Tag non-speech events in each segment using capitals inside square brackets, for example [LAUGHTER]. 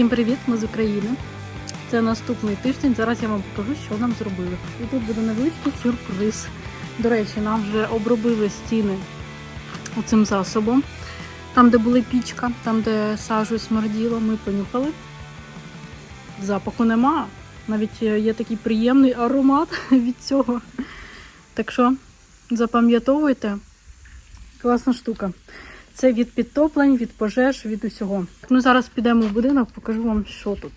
Всім привіт, ми з України. Це наступний тиждень. Зараз я вам покажу, що нам зробили. І тут буде невеличкий сюрприз. До речі, нам вже обробили стіни цим засобом. Там, де була пічка, там, де сажу смерділо, ми понюхали. Запаху нема. Навіть є такий приємний аромат [LAUGHS] від цього. Так що запам'ятовуйте. Класна штука. Це від підтоплень, від пожеж, від усього. Ну зараз підемо в будинок, покажу вам, що тут.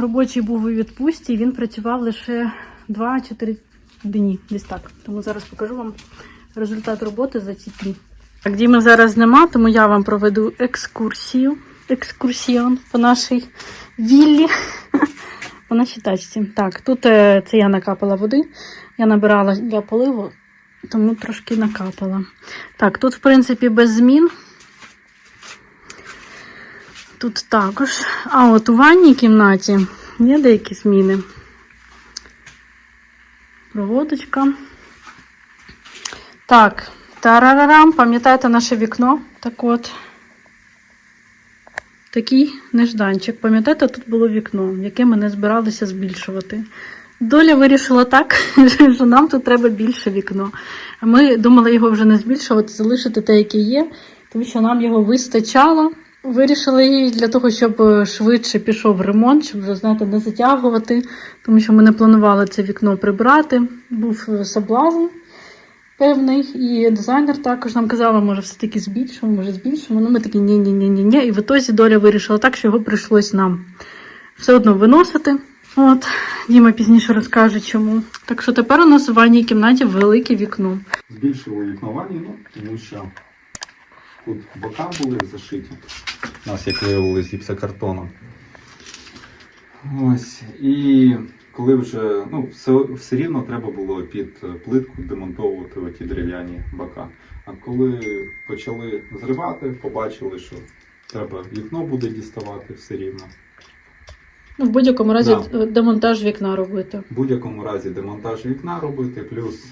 Робочий був у відпустці, він працював лише 2 чи 3 дні, десь так. Тому зараз покажу вам результат роботи за ці дні. Так, Діми зараз нема, тому я вам проведу екскурсію. Екскурсіон по нашій віллі. [LAUGHS] По нашій тачці. Так, тут е, це я накапала води. Я набирала для поливу, тому трошки накапала. Так, тут, в принципі, без змін. Тут також. А от у ванній кімнаті є деякі зміни. Проводочка. Так, тарарарам, пам'ятаєте наше вікно? Так от. Такий нежданчик. Пам'ятаєте, тут було вікно, яке ми не збиралися збільшувати. Доля вирішила так, [LAUGHS] що нам тут треба більше вікно. Ми думали його вже не збільшувати, залишити те, яке є, тому що нам його вистачало. Вирішили її для того, щоб швидше пішов ремонт, щоб вже знаєте, не затягувати, тому що ми не планували це вікно прибрати. Був соблазн певний, і дизайнер також нам казала, може, все-таки збільшимо, може збільшимо. Ну, ми такі ні-ні-ні-ні-ні. І в ітозі доля вирішила так, що його прийшлось нам все одно виносити. От, Діма пізніше розкаже, чому. Так що тепер у нас в ванній кімнаті велике вікно. Збільшили вікновані, ну, тому що тут бока були зашиті. У нас, як виявилось, з гіпсокартоном. Ось. І коли вже, ну, все, все рівно треба було під плитку демонтовувати оті дерев'яні бока. А коли почали зривати, побачили, що треба вікно буде діставати все рівно. Ну, в будь-якому разі Да. е, демонтаж вікна робити. В будь-якому разі демонтаж вікна робити, плюс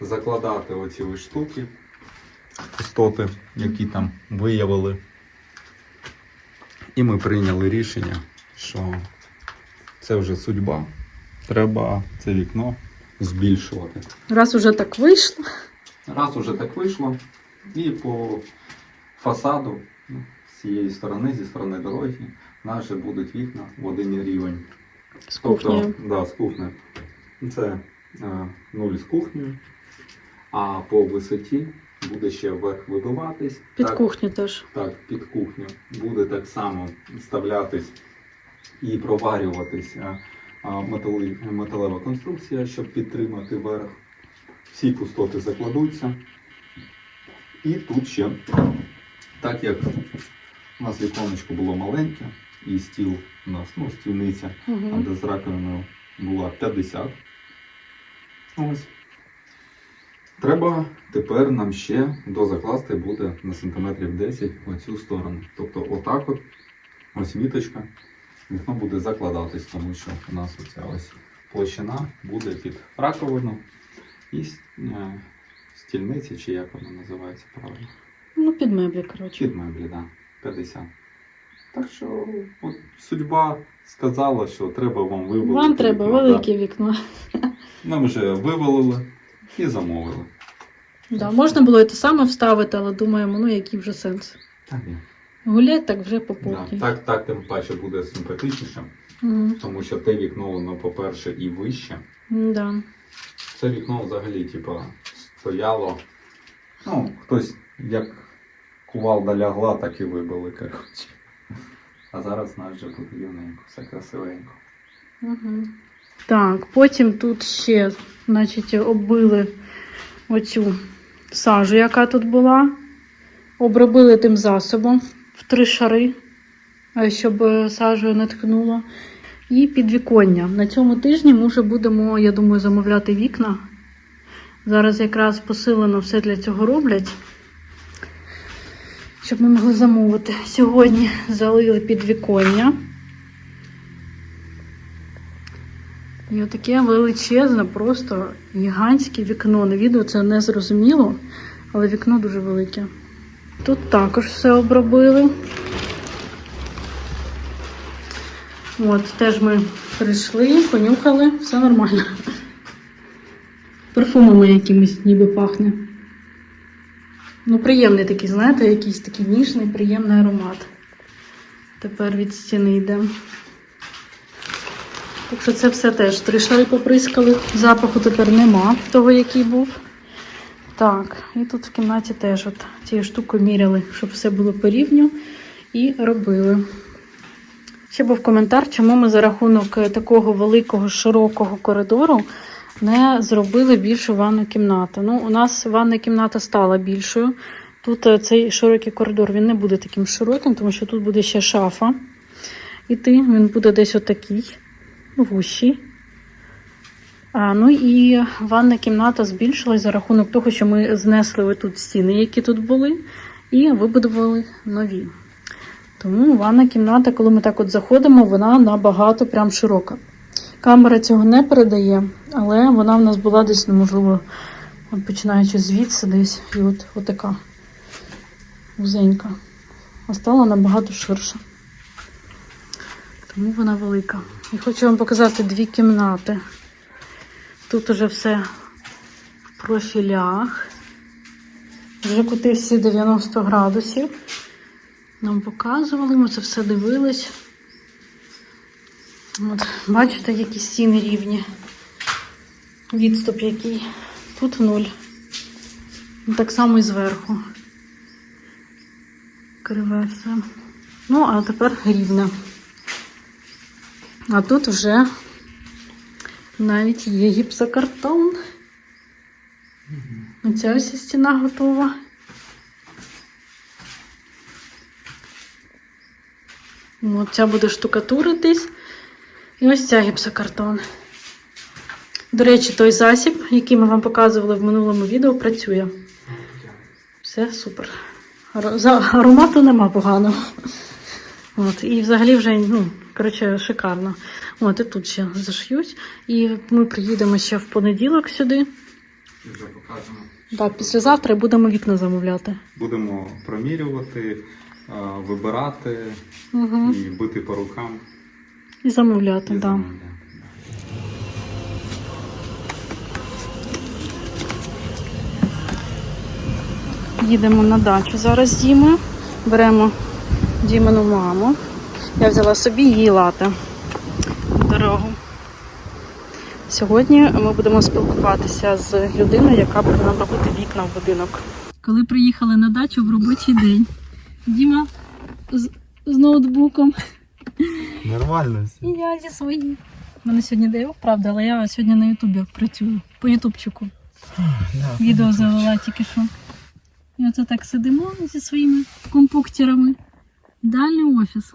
закладати оці штуки, пустоти, які там виявили. І ми прийняли рішення, що це вже судьба. Треба це вікно збільшувати. Раз уже так вийшло. Раз уже так вийшло, і по фасаду ну, з цієї сторони, зі сторони дороги, вже будуть вікна в один рівень. З кухнею. Тобто, да, з кухнею. Це е, нуль з кухнею, а по висоті буде ще вверх видуватись. Під так, кухню теж. так, під кухню буде так само вставлятись і проварюватись е, е, металева конструкція, щоб підтримати верх. Всі пустоти закладуться. І тут ще, так як у нас віконечко було маленьке, і стіл у нас, ну, стільниця, а Угу. де з раковиною була 50. Ось. Треба тепер нам ще дозакласти буде на сантиметрів 10 оцю сторону. Тобто отак от, ось міточка, вікно буде закладатись, тому що у нас оця ось площина буде під раковину і е, стільниця, чи як вона називається правильно. Ну, під меблі, коротше. Під меблі, да, 50. Так що от, судьба сказала, що треба вам вивалити. Вам треба вікно, велике вікно. да. Нам вже вивалили і замовили. Да, можна було і те саме вставити, але думаємо, ну який вже сенс. Так, ні. Гулять так вже по Да. Так, так, тим паче буде симпатичніше, Угу. тому що те вікно, воно, по-перше, і вище. Да. Це вікно взагалі, типа, стояло. Ну, хтось як кувалда лягла, так і вибили, коротше. А зараз у нас вже буде рівненько, все красивенько. Угу. Так, потім тут ще, значить, оббили оцю сажу, яка тут була. Обробили тим засобом в три шари, е, щоб е, сажею не ткнуло. І підвіконня. На цьому тижні ми вже будемо, я думаю, замовляти вікна. Зараз якраз посилено все для цього роблять. Щоб ми могли замовити. Сьогодні залили підвіконня. І отаке величезне, просто гігантське вікно. На відео це не зрозуміло, але вікно дуже велике. Тут також все обробили. От, теж ми прийшли, понюхали, все нормально. Парфумами якимось ніби пахне. Ну, приємний такий, знаєте, якийсь такий ніжний, приємний аромат. Тепер від стіни йде. Так що це все теж три шари поприскали. Запаху тепер нема того, який був. Так, і тут в кімнаті теж от цією штукою міряли, щоб все було по рівню, і робили. Ще був коментар, чому ми за рахунок е, такого великого широкого коридору не зробили більшу ванну кімнату. Ну, у нас ванна кімната стала більшою. Тут е, цей широкий коридор він не буде таким широким, тому що тут буде ще шафа. Іти він буде десь отакий, вущий. А, ну і ванна кімната збільшилась за рахунок того, що ми знесли тут стіни, які тут були, і вибудували нові. Тому ванна кімната, коли ми так от заходимо, вона набагато прям широка. Камера цього не передає, але вона в нас була десь, ну, можливо, починаючи звідси десь, і от, от така вузенька. А стала набагато ширша. Тому вона велика. І хочу вам показати дві кімнати. Тут уже все в профілях. Вже кути всі 90 градусів. Нам показували, ми це все дивились. От, бачите, які стіни рівні. Відступ який. Тут нуль. Так само і зверху. Криве все. Ну, а тепер рівне. А тут вже навіть є гіпсокартон. Оця ось стіна готова. От ця буде штукатуритись. І ось ця гіпсокартон. До речі, той засіб, який ми вам показували в минулому відео, працює. Все супер. За- Аромату нема поганого. От, і взагалі вже, ну, коротше, шикарно. От, і тут ще зашьють. І ми приїдемо ще в понеділок сюди. Вже покажемо. Так, післязавтра будемо вікна замовляти. Будемо промірювати, вибирати Угу. і бити по рукам. І замовляти, так. Да. Їдемо на дачу зараз з Дімою. Беремо Дімину маму. Я взяла собі її лати в дорогу. Сьогодні ми будемо спілкуватися з людиною, яка буде нам робити вікна в будинок. Коли приїхали на дачу в робочий день, Діма з, з ноутбуком Нормально все. і я зі своїм. У мене сьогодні оф, правда, але я сьогодні на Ютубі працюю. По Ютубчику. Відео завела тільки що. І оце так сидимо зі своїми компуктерами. Дальний офіс.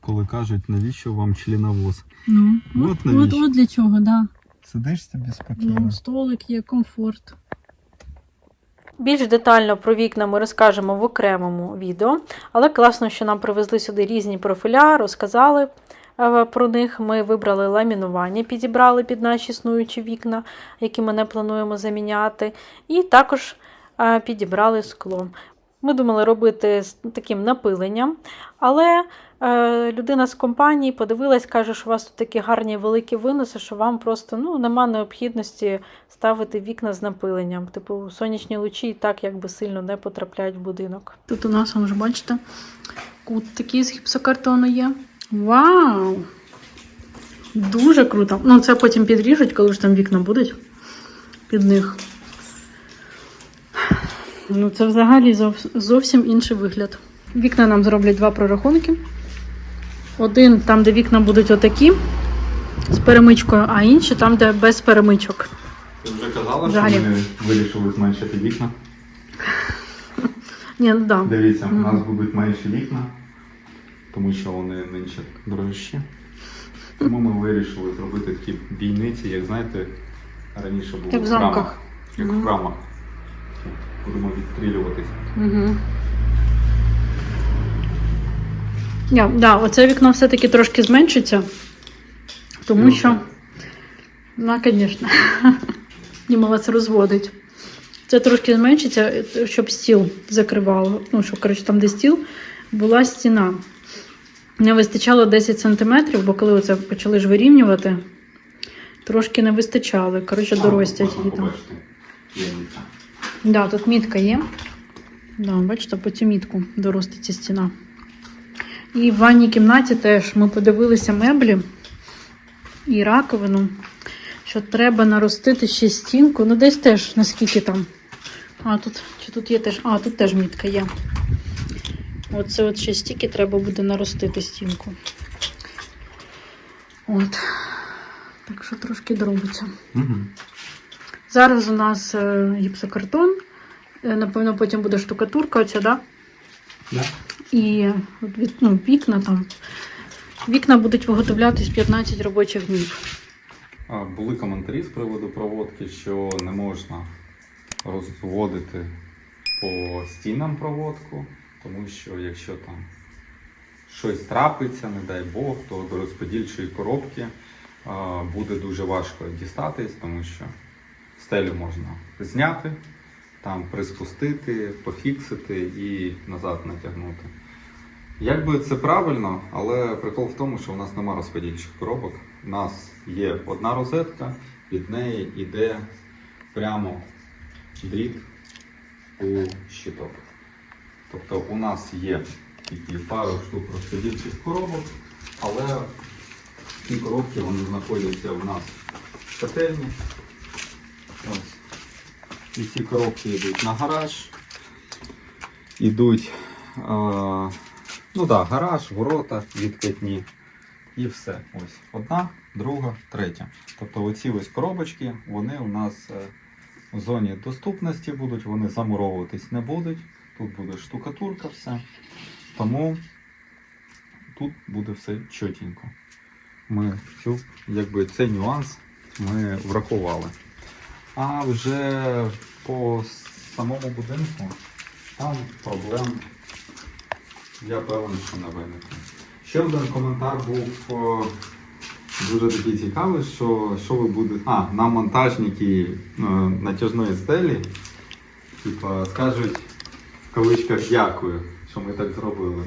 Коли кажуть, навіщо вам членовоз? Ну, От от, от, навіщо. от для чого, да. Сидиш собі спокійно. Ну, столик є, комфорт. Більш детально про вікна ми розкажемо в окремому відео, але класно, що нам привезли сюди різні профіля, розказали е, про них. Ми вибрали ламінування, підібрали під наші існуючі вікна, які ми не плануємо заміняти, і також е, підібрали скло. Ми думали робити з таким напиленням, але людина з компанії подивилась, каже, що у вас тут такі гарні великі виноси, що вам просто ну, нема необхідності ставити вікна з напиленням. Типу, сонячні лучі і так якби сильно не потрапляють в будинок. Тут у нас, ж бачите, кут такий з гіпсокартону є. Вау! Дуже круто. Ну, це потім підріжуть, коли ж там вікна будуть під них. Ну, це взагалі зов- зовсім інший вигляд. Вікна нам зроблять два прорахунки. Один там, де вікна будуть отакі з перемичкою, а інші там, де без перемичок. Ти вже казала, Взагалі. що ми вирішили зменшити вікна. [LAUGHS] Ні, ну да. Дивіться, у нас будуть менші вікна, тому що вони нинче дорожчі. Тому ми вирішили зробити такі бійниці, як знаєте, раніше було Як в храмах. замках. Як в храмах. Будемо відстрілюватись. Угу. Я, да, оце вікно все-таки трошки зменшиться, тому Ну, що, ну, звісно, [LAUGHS] Діма це розводить. Це трошки зменшиться, щоб стіл закривало. Ну, щоб, коротше, там, де стіл, була стіна. Не вистачало 10 см, бо коли оце почали ж вирівнювати, трошки не вистачало. Коротше, доростять її там. Мітка. Да, тут мітка є. Да, бачите, по цю мітку дороститься стіна. І в ванній кімнаті теж ми подивилися меблі і раковину, що треба наростити ще стінку. Ну, десь теж наскільки там. А, тут чи тут є теж. А, тут теж мітка є. Оце от ще стільки треба буде наростити стінку. От. Так що трошки дробиться. Угу. Зараз у нас е, гіпсокартон. Е, Напевно, потім буде штукатурка оця, да? Да. І ну, вікна там. Вікна будуть виготовлятись 15 робочих днів. Були коментарі з приводу проводки, що не можна розводити по стінам проводку, тому що якщо там щось трапиться, не дай Бог, то до розподільчої коробки буде дуже важко дістатись, тому що стелю можна зняти, там приспустити, пофіксити і назад натягнути. Якби це правильно, але прикол в тому, що у нас нема розподільчих коробок. У нас є одна розетка, від неї йде прямо дріт у щиток. Тобто у нас є такі пару штук розподільчих коробок, але ці коробки вони знаходяться у нас в котельні. Ось. І ці коробки йдуть на гараж, йдуть. Ну да, гараж, ворота, відкатні. І все. Ось одна, друга, третя. Тобто оці ось коробочки, вони у нас е, в зоні доступності будуть, вони замуровуватись не будуть. Тут буде штукатурка, все. Тому тут буде все чотенько. Ми цю, якби цей нюанс ми врахували. А вже по самому будинку там проблем я певен, що не виникне. Ще один коментар був дуже такий цікавий, що, що ви будете. А, на монтажники е, натяжної стелі, типа, скажуть в кавичках дякую, що ми так зробили.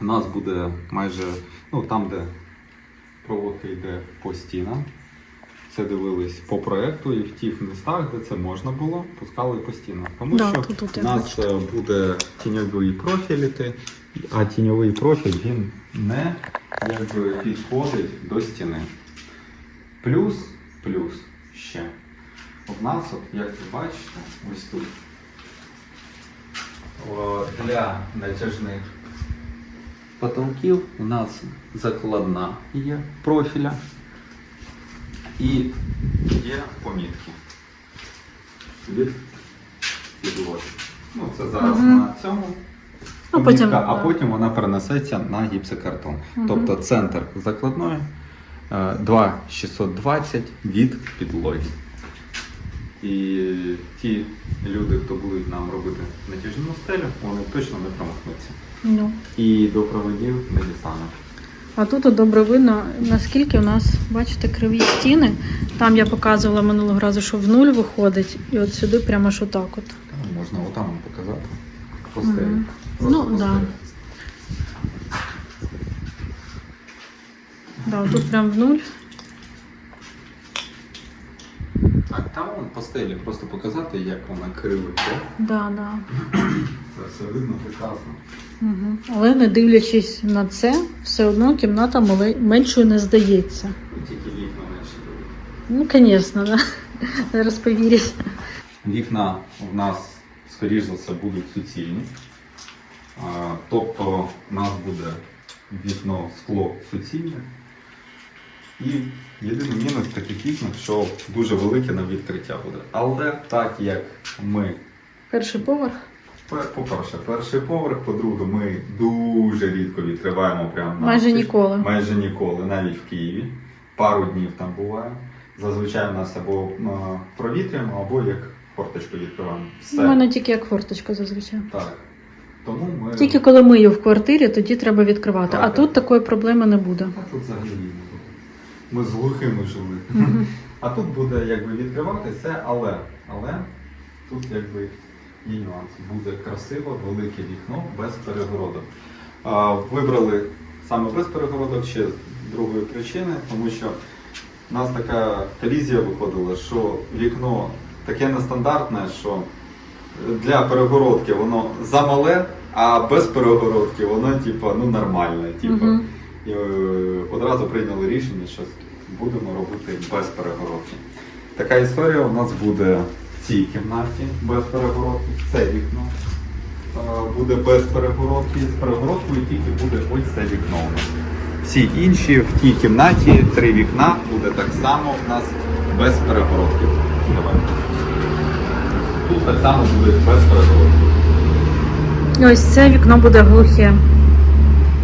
У нас буде майже, ну там, де проводка йде по стінам. Це дивились по проекту і в тих містах, де це можна було, пускали по стінах. Тому Да, що тут- тут у нас е, буде тіньовий профіль, іти, а тіньовий профіль він не якби, підходить до стіни. Плюс, плюс ще. У нас, от, як ви бачите, ось тут о, для натяжних потолків у нас закладна є профіля і є помітки від підлоги. Ну, це зараз Мгм. на цьому. А помітка, потім, а потім вона перенесеться на гіпсокартон. Мгм. Тобто центр закладної е, 2,620 від підлоги. І ті люди, хто будуть нам робити натяжну стелю, вони точно не промахнуться. Ну. І до проводів не дістануть. А тут добре видно, наскільки у нас, бачите, криві стіни. Там я показувала минулого разу, що в нуль виходить, і от сюди прямо ж отак от. Можна отам вам показати. Постелі. Просто Ну, так. да. Да, тут прям в нуль. Так, там вон по просто показати, як вона кривить. Да, да. Це все видно прекрасно. Угу. Але не дивлячись на це, все одно кімната мале- меншою не здається. Тільки вікна менше дивить. Ну, звісно, да. Зараз повірять. Вікна в нас, скоріш за все, будуть суцільні. А, Тобто у нас буде вікно скло суцільне. І єдиний мінус таких вікон, що дуже велике на відкриття буде. Але так як ми, Перший поверх. по-перше, перший поверх, по-друге, ми дуже рідко відкриваємо прямо на Майже ніколи. Майже ніколи, навіть в Києві. Пару днів там буває. Зазвичай у нас або м, провітрюємо, або як форточку відкриваємо. Все. У мене тільки як форточка зазвичай. Так. Тому ми. Тільки коли мию в квартирі, тоді треба відкривати. Так, А так. тут такої проблеми не буде. А тут взагалі не буде. Ми з глухими жили. А тут буде якби відкривати все, але, але тут якби є нюанс. Буде красиво, велике вікно без перегородок. А, вибрали саме без перегородок ще з другої причини, тому що в нас така колізія виходила, що вікно таке нестандартне, що для перегородки воно замале, а без перегородки воно типу, ну, нормальне. Типу. І е, одразу прийняли рішення, що будемо робити без перегородки. Така історія у нас буде в цій кімнаті без перегородки, це вікно е, буде без перегородки, з перегородкою тільки буде ось це вікно у нас. Всі інші в тій кімнаті три вікна буде так само у нас без перегородки. Давай. Тут так само буде без перегородки. Ось це вікно буде глухе.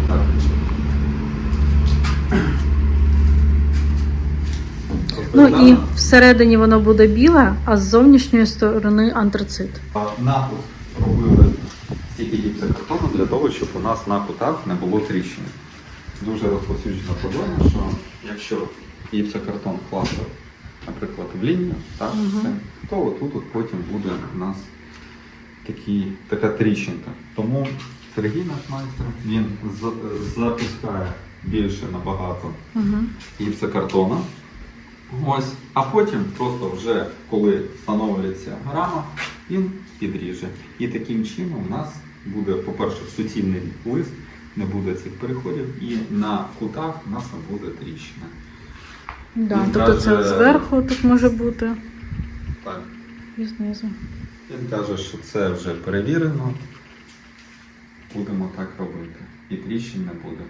Так. Ну і всередині воно буде біле, а з зовнішньої сторони антрацит. Напуск робили стільки гіпсокартону для того, щоб у нас на кутах не було тріщин. Дуже розповсюджена проблема, що якщо гіпсокартон класти, наприклад, в лінію, так, все, то отут от потім буде у нас такі, така тріщинка. Тому Сергій наш майстер, він запускає більше набагато Угу. гіпсокартона. Ось, а потім просто вже коли встановлюється рама, він підріже. І таким чином у нас буде, по-перше, суцільний лист, не буде цих переходів, і на кутах у нас не буде тріщини. Да, тобто це зверху тут може бути Так. і знизу. Він каже, що це вже перевірено. Будемо так робити. І тріщин не буде.